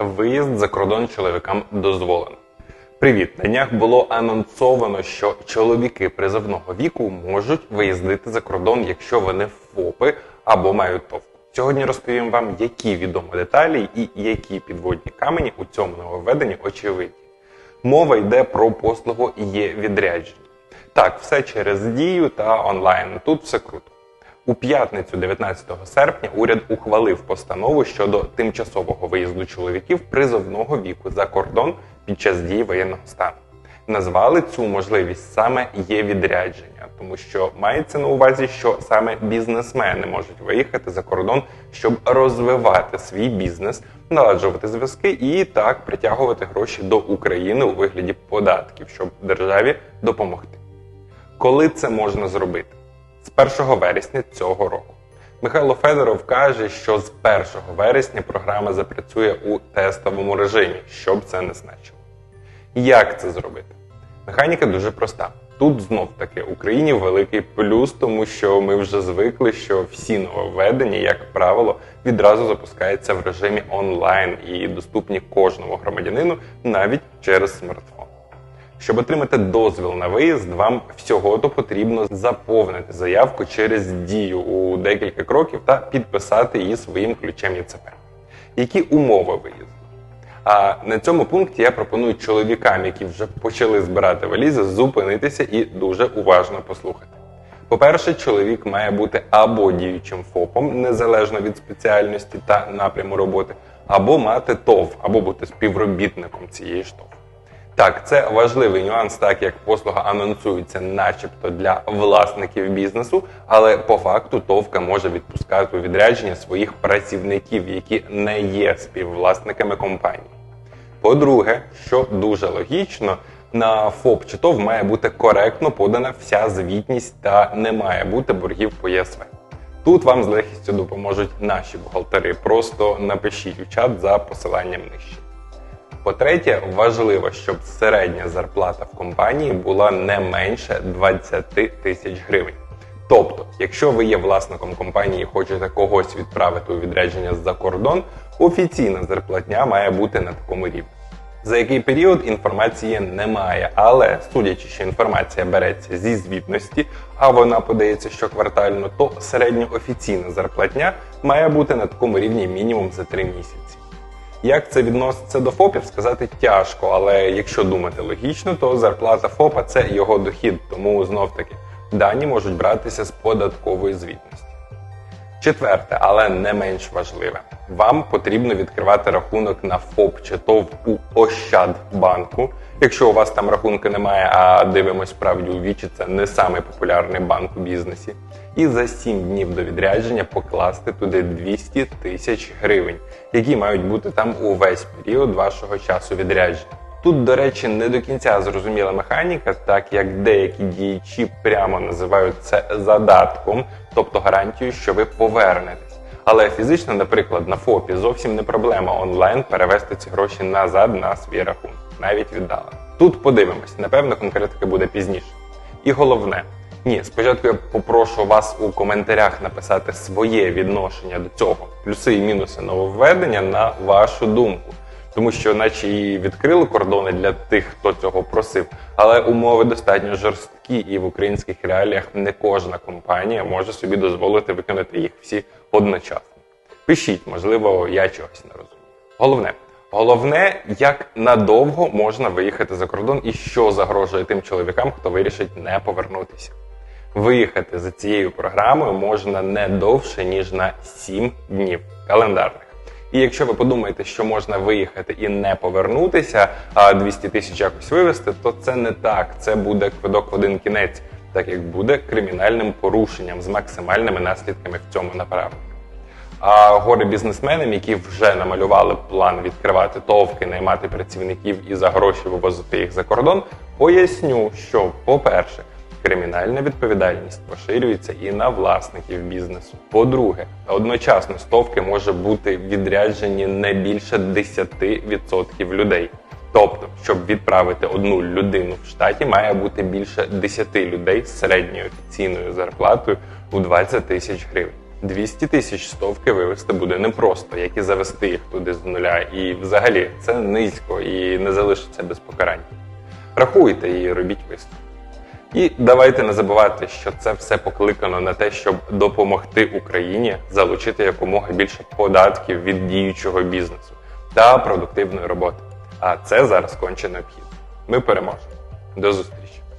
Виїзд за кордон чоловікам дозволено. Привіт! На днях було анонсовано, що чоловіки призовного віку можуть виїздити за кордон, якщо вони ФОПи або мають товку. Сьогодні розповім вам, які відомі деталі і які підводні камені у цьому нововведенні очевидні. Мова йде про послугу є відрядження. Так, все через дію та онлайн. Тут все круто. У п'ятницю, 19 серпня, уряд ухвалив постанову щодо тимчасового виїзду чоловіків призовного віку за кордон під час дії воєнного стану. Назвали цю можливість саме є відрядження, тому що мається на увазі, що саме бізнесмени можуть виїхати за кордон, щоб розвивати свій бізнес, наладжувати зв'язки і так притягувати гроші до України у вигляді податків, щоб державі допомогти. Коли це можна зробити? З 1 вересня цього року. Михайло Федоров каже, що з 1 вересня програма запрацює у тестовому режимі, що б це не значило. Як це зробити? Механіка дуже проста. Тут знов таки Україні великий плюс, тому що ми вже звикли, що всі нововведення, як правило, відразу запускаються в режимі онлайн і доступні кожному громадянину навіть через смартфон. Щоб отримати дозвіл на виїзд, вам всього то потрібно заповнити заявку через дію у декілька кроків та підписати її своїм ключем ЄЦП. Які умови виїзду? А на цьому пункті я пропоную чоловікам, які вже почали збирати валізи, зупинитися і дуже уважно послухати. По-перше, чоловік має бути або діючим ФОПом, незалежно від спеціальності та напряму роботи, або мати ТОВ, або бути співробітником цієї ж. Так, це важливий нюанс, так як послуга анонсується, начебто для власників бізнесу, але по факту ТОВКа може відпускати у відрядження своїх працівників, які не є співвласниками компанії. По-друге, що дуже логічно, на ФОП чи ТОВ має бути коректно подана вся звітність та не має бути боргів по ЄСВ. Тут вам з легкістю допоможуть наші бухгалтери. Просто напишіть у чат за посиланням нижче. По-третє, важливо, щоб середня зарплата в компанії була не менше 20 тисяч гривень. Тобто, якщо ви є власником компанії і хочете когось відправити у відрядження за кордон, офіційна зарплатня має бути на такому рівні. За який період інформації немає, але судячи, що інформація береться зі звітності, а вона подається щоквартально, то середньоофіційна зарплатня має бути на такому рівні мінімум за 3 місяці. Як це відноситься до ФОПів, сказати тяжко, але якщо думати логічно, то зарплата ФОПа це його дохід, тому знов таки дані можуть братися з податкової звітності. Четверте, але не менш важливе, вам потрібно відкривати рахунок на ФОП чи ТОВ у Ощадбанку. Якщо у вас там рахунку немає, а дивимось справді у вічі, це не самий популярний банк у бізнесі. І за 7 днів до відрядження покласти туди 200 тисяч гривень, які мають бути там увесь період вашого часу відрядження. Тут, до речі, не до кінця зрозуміла механіка, так як деякі діячі прямо називають це задатком, тобто гарантією, що ви повернетесь. Але фізично, наприклад, на ФОПі зовсім не проблема онлайн перевести ці гроші назад на свій рахунок, навіть віддала. Тут подивимось, напевно, конкретика буде пізніше. І головне, ні, спочатку я попрошу вас у коментарях написати своє відношення до цього, плюси і мінуси нововведення на вашу думку. Тому що, наче і відкрили кордони для тих, хто цього просив, але умови достатньо жорсткі, і в українських реаліях не кожна компанія може собі дозволити виконати їх всі одночасно. Пишіть, можливо, я чогось не розумію. Головне, головне, як надовго можна виїхати за кордон і що загрожує тим чоловікам, хто вирішить не повернутися. Виїхати за цією програмою можна не довше ніж на 7 днів календарних. І якщо ви подумаєте, що можна виїхати і не повернутися, а 200 тисяч якось вивезти, то це не так. Це буде квиток в один кінець, так як буде кримінальним порушенням з максимальними наслідками в цьому направленні. А горе бізнесменам, які вже намалювали план відкривати товки, наймати працівників і за гроші вивозити їх за кордон, поясню, що, по-перше, кримінальна відповідальність поширюється і на власників бізнесу. По-друге, одночасно стовки може бути відряджені не більше 10% людей. Тобто, щоб відправити одну людину в штаті, має бути більше 10 людей з середньою офіційною зарплатою у 20 тисяч гривень. 200 тисяч стовки вивести буде непросто, як і завести їх туди з нуля. І взагалі це низько і не залишиться без покарань. Рахуйте і робіть висновки. І давайте не забувати, що це все покликано на те, щоб допомогти Україні залучити якомога більше податків від діючого бізнесу та продуктивної роботи. А це зараз конче необхідно. Ми переможемо. До зустрічі!